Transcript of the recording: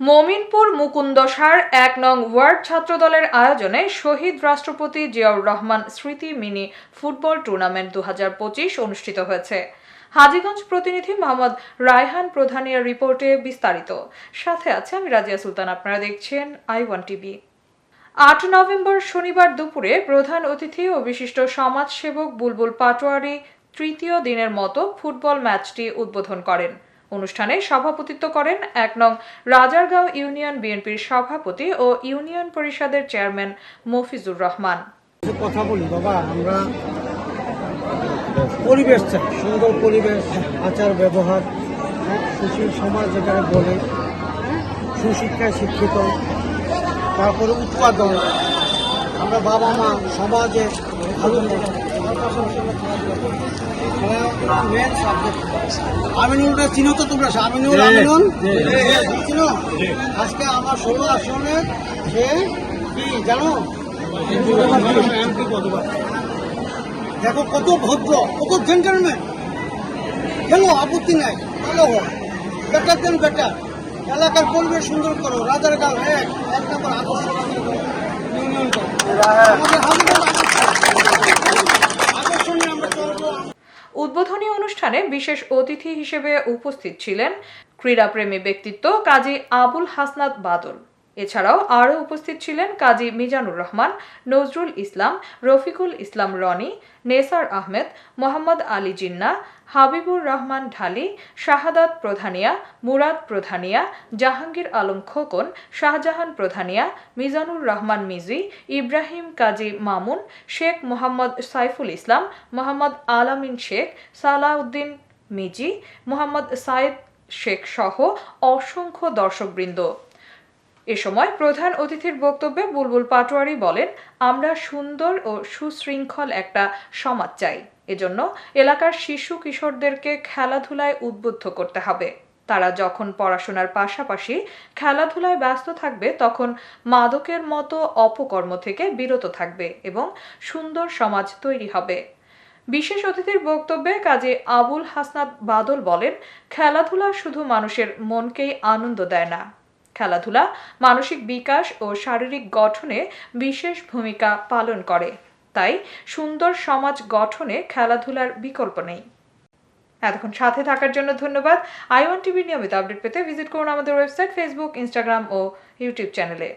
মমিনপুর মুকুন্দসার এক নং ওয়ার্ড ছাত্রদলের আয়োজনে শহীদ রাষ্ট্রপতি জিয়াউর রহমান স্মৃতি মিনি ফুটবল টুর্নামেন্ট দু হাজার পঁচিশ অনুষ্ঠিত হয়েছে। হাজীগঞ্জ প্রতিনিধি মোহাম্মদ রায়হান প্রধানিয়ার রিপোর্টে বিস্তারিত। সাথে আছে আমি রাজিয়া সুলতান, আপনারা দেখছেন আই ওয়ান টিভি। আট নভেম্বর শনিবার দুপুরে প্রধান অতিথি ও বিশিষ্ট সমাজসেবক বুলবুল পাটোয়ারি তৃতীয় দিনের মতো ফুটবল ম্যাচটি উদ্বোধন করেন। অনুষ্ঠানে সভাপতিত্ব করেন এক নং রাজারগাঁও ইউনিয়ন বিএনপির সভাপতি ও ইউনিয়ন পরিষদের চেয়ারম্যান মফিজুর রহমান। কথা বলি বাবা আমরা পরিবেশ চাই সুন্দর পরিবেশ আচার ব্যবহার হ্যাঁ, সুশীল সমাজ যেখানে বলে সুশিক্ষায় শিক্ষিত তারপরে উৎপাদন আমরা বাবা মা সমাজে ভালো মেন সাবজেক্ট আমিনুলটা চিনো তো তোমরা? আমিনুল আমিনুল? চিনো? আজকে আমার ষোলো আসনে সে কি জানো? দেখো কত ভদ্র কত জেন্টেলম্যান খেলো আপত্তি নাই ভালো হোক। বেটার দেন বেটার এলাকার পরিবেশ সুন্দর করো রাজার গাল এক এক নম্বর আদর্শ। ইউনিয়ন করো আমাদের হাজিগঞ্জ আদর্শ নিয়ে আমরা চলবো উদ্বোধনী অনুষ্ঠানে বিশেষ অতিথি হিসেবে উপস্থিত ছিলেন ক্রীড়াপ্রেমী ব্যক্তিত্ব কাজী আবুল হাসনাত বাদল। এছাড়াও আরও উপস্থিত ছিলেন কাজী মিজানুর রহমান, নজরুল ইসলাম, রফিকুল ইসলাম রনি, নেসার আহমেদ, মোহাম্মদ আলী জিন্না, হাবিবুর রহমান ঢালি, শাহাদাত প্রধানিয়া, মুরাদ প্রধানিয়া, জাহাঙ্গীর আলম খোকন, শাহজাহান প্রধানিয়া, মিজানুর রহমান মিজি, ইব্রাহিম কাজী মামুন, শেখ মোহাম্মদ সাইফুল ইসলাম, মোহাম্মদ আলামিন শেখ, সালাউদ্দিন মিজি, মোহাম্মদ সাইদ শেখ সহ অসংখ্য দর্শকবৃন্দ। এ সময় প্রধান অতিথির বক্তব্যে বুলবুল পাটোয়ারি বলেন, আমরা সুন্দর ও সুশৃঙ্খল একটা সমাজ চাই। এজন্য এলাকার শিশু কিশোরদেরকে খেলাধুলায় উদ্বুদ্ধ করতে হবে। তারা যখন পড়াশোনার পাশাপাশি খেলাধুলায় ব্যস্ত থাকবে, তখন মাদকের মতো অপকর্ম থেকে বিরত থাকবে এবং সুন্দর সমাজ তৈরি হবে। বিশেষ অতিথির বক্তব্যে কাজী আবুল হাসনাত বাদল বলেন, খেলাধুলা শুধু মানুষের মনকেই আনন্দ দেয় না খেলাধুলা, মানসিক বিকাশ ও শারীরিক গঠনে বিশেষ ভূমিকা পালন করে। তাই সুন্দর সমাজ গঠনে খেলাধুলার বিকল্প নেই। এতক্ষণ সাথে থাকার জন্য ধন্যবাদ। আইওয়ান টিভির নিয়মিত আপডেট পেতে ভিজিট করুন আমাদের ওয়েবসাইট, ফেসবুক, ইনস্টাগ্রাম ও ইউটিউব চ্যানেলে।